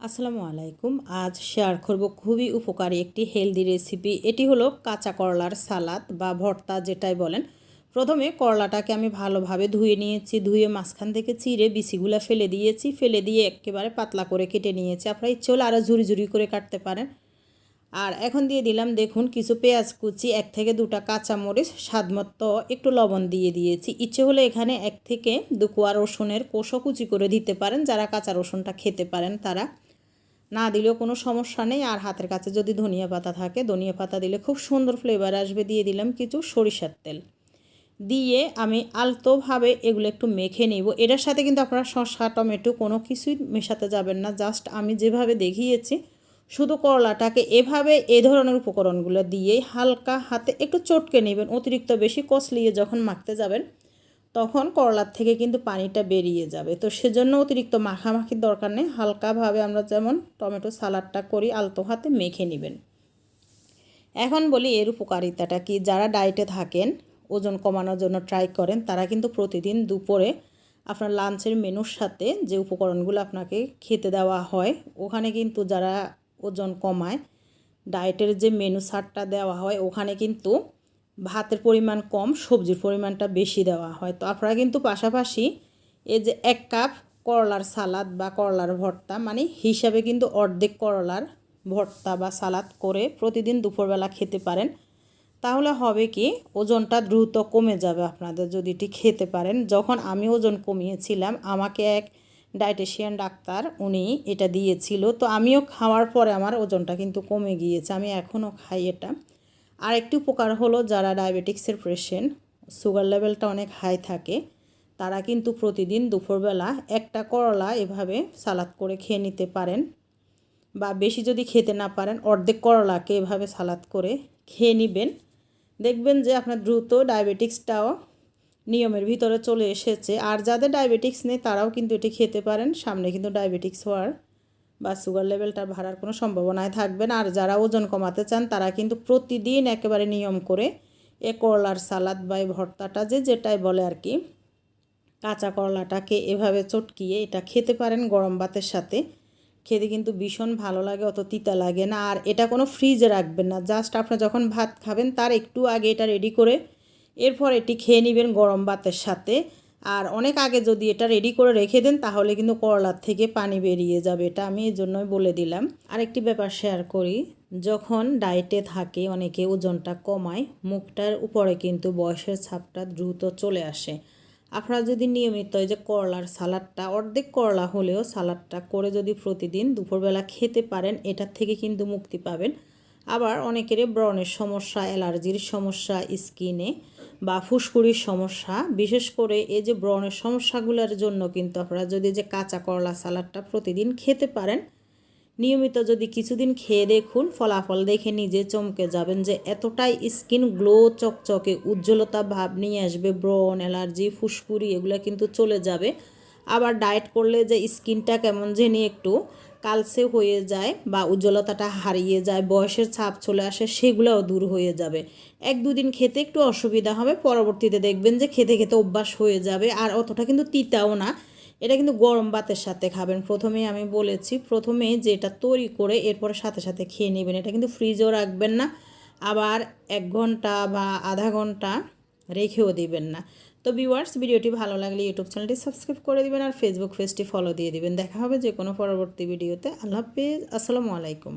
আসসালামু আলাইকুম। আজ শেয়ার করব খুবই উপকারী একটি হেলদি রেসিপি এটি হলো কাঁচা করলার সালাদ বা ভর্তা যেটাই বলেন। প্রথমে করলাটাকে আমি ভালোভাবে ধুয়ে নিয়েছি, ধুয়ে মাঝখান থেকে চিড়ে বিচিগুলো ফেলে দিয়েছি। ফেলে দিয়ে একেবারে পাতলা করে কেটে নিয়েছি। আপনারা ইচ্ছে হলে আরও ঝুরি ঝুরি করে কাটতে পারেন। আর এখন দিয়ে দিলাম দেখুন কিছু পেঁয়াজ কুচি, এক থেকে দুটা কাঁচামরিচ স্বাদমতো একটু লবণ দিয়ে দিয়েছি। ইচ্ছে হলে এখানে এক থেকে দু কোয়া রসুনের কোষও কুচি করে দিতে পারেন। যারা কাঁচা রসুনটা খেতে পারেন তারা। না দিলেও কোনো সমস্যা নেই। আর হাতের কাছে যদি ধনিয়া পাতা থাকে, ধনিয়া পাতা দিলে খুব সুন্দর ফ্লেভার আসবে। দিয়ে দিলাম কিছু সরিষার তেল। দিয়ে আমি আলতোভাবে এগুলো একটু মেখে নিব। এটার সাথে কিন্তু আপনারা শসা, টমেটো কোনো কিছুই মেশাতে যাবেন না। জাস্ট আমি যেভাবে দেখিয়েছি, শুধু করলাটাকে এভাবে এ ধরনের উপকরণগুলো দিয়েই হালকা হাতে একটু চটকে নেবেন। অতিরিক্ত বেশি কষলিয়ে যখন মাখতে যাবেন তখন করলার থেকে কিন্তু পানিটা বেরিয়ে যাবে। তো সেজন্য অতিরিক্ত মাখামাখির দরকার নেই। হালকাভাবে আমরা যেমন টমেটো সালাডটা করি, আলতো হাতে মেখে নেবেন। এখন বলি এর উপকারিতাটা কি? যারা ডায়েটে থাকেন, ওজন কমানোর জন্য ট্রাই করেন, তারা কিন্তু প্রতিদিন দুপুরে আপনার লাঞ্চের মেনুর সাথে যে উপকরণগুলো আপনাকে খেতে দেওয়া হয়, ওখানে কিন্তু যারা ওজন কমায়, ডায়েটের যে মেনু সারটা দেওয়া হয়, ওখানে কিন্তু ভাতের পরিমাণ কম, সবজির পরিমাণটা বেশি দেওয়া হয়। তো আপনারা কিন্তু পাশাপাশি এই যে এক কাপ করলার সালাদ বা করলার ভর্তা মানে হিসাবে কিন্তু অর্ধেক করলার ভর্তা বা সালাদ করে প্রতিদিন দুপুরবেলা খেতে পারেন। তাহলে হবে কি, ওজনটা দ্রুত কমে যাবে আপনাদের যদি এটি খেতে পারেন। যখন আমি ওজন কমিয়েছিলাম, আমাকে এক ডায়েটিশিয়ান ডাক্তার উনি এটা দিয়েছিল। তো আমিও খাওয়ার পরে আমার ওজনটা কিন্তু কমে গিয়েছে, আমি এখনও খাই এটা। আর একটি উপকার হলো যারা ডায়াবেটিক্সের পেশেন্ট সুগার লেভেলটা অনেক হাই থাকে, তারা কিন্তু প্রতিদিন দুপুরবেলা একটা করলা এভাবে সালাদ করে খেয়ে নিতে পারেন বা বেশি যদি খেতে না পারেন, অর্ধেক করলাকে এভাবে সালাদ করে খেয়ে নেবেন। দেখবেন যে আপনার দ্রুত ডায়াবেটিক্সটাও নিয়মের ভিতরে চলে এসেছে। আর যাদের ডায়াবেটিক্স নেই, তারাও কিন্তু এটি খেতে পারেন। সামনে কিন্তু ডায়াবেটিক্স হওয়ার বা সুগার লেভেলটা বাড়ার কোনো সম্ভাবনায় থাকবে না। আর যারা ওজন কমাতে চান, তারা কিন্তু প্রতিদিন একেবারে নিয়ম করে এ করলার সালাদ বা ভর্তাটা যে যেটাই বলে আর কি, কাঁচা করলাটাকে এভাবে চটকিয়ে এটা খেতে পারেন গরম ভাতের সাথে। খেতে কিন্তু ভীষণ ভালো লাগে, অত তিতা লাগে না। আর এটা কোনো ফ্রিজে রাখবেন না জাস্ট আপনার যখন ভাত খাবেন, তার একটু আগে এটা রেডি করে এরপর এটি খেয়ে নেবেন গরম ভাতের সাথে। আর অনেক আগে যদি এটা রেডি করে রেখে দেন, তাহলে কিন্তু করলার থেকে পানি বেরিয়ে যাবে। এটা আমি এই জন্যই বলে দিলাম। আরেকটি ব্যাপার শেয়ার করি। যখন ডায়েটে থাকে, অনেকে ওজনটা কমায়, মুখটার উপরে কিন্তু বয়সের ছাপটা দ্রুত চলে আসে। আপনারা যদি নিয়মিত যে করলার সালাডটা, অর্ধেক করলা হলেও সালাডটা করে যদি প্রতিদিন দুপুরবেলা খেতে পারেন, এটার থেকে কিন্তু মুক্তি পাবেন। আবার অনেকেরই ব্রণের সমস্যা, অ্যালার্জির সমস্যা স্কিনে বা ফুসকুড়ির সমস্যা, বিশেষ করে এই যে ব্রণের সমস্যাগুলোর জন্য কিন্তু আপনারা যদি যে কাঁচা করলা সালাডটা প্রতিদিন খেতে পারেন, নিয়মিত যদি কিছুদিন খেয়ে দেখুন, ফলাফল দেখে নিজে চমকে যাবেন যে এতটাই স্কিন গ্লো, চকচকে, উজ্জ্বলতা ভাব নিয়ে আসবে, ব্রণ, অ্যালার্জি, ফুসকুড়ি এগুলো কিন্তু চলে যাবে। আবার ডায়েট করলে যে স্কিনটা কেমন জানি একটু কালসে হয়ে যায় বা উজ্জ্বলতাটা হারিয়ে যায়, বয়সের ছাপ চলে আসে, সেগুলোও দূর হয়ে যাবে। এক দুদিন খেতে একটু অসুবিধা হবে, পরবর্তীতে দেখবেন যে খেতে খেতে অভ্যাস হয়ে যাবে। আর অতটা কিন্তু তিতাও না, এটা কিন্তু গরম ভাতের সাথে খাবেন। প্রথমেই আমি বলেছি, প্রথমে যেটা তৈরি করে এরপরে সাথে সাথে খেয়ে নেবেন। এটা কিন্তু ফ্রিজেও রাখবেন না, আবার এক ঘণ্টা বা আধা ঘণ্টা রেখেও দিবেন না। তো ভিউয়ার্স ভিডিওটি ভালো লাগলে ইউটিউব চ্যানেলটি সাবস্ক্রাইব করে দিবেন আর ফেসবুক পেজটি ফলো দিয়ে দিবেন। দেখা হবে যে কোনো পরবর্তী ভিডিওতে আল্লাহ হাফিজ। আসসালামু আলাইকুম।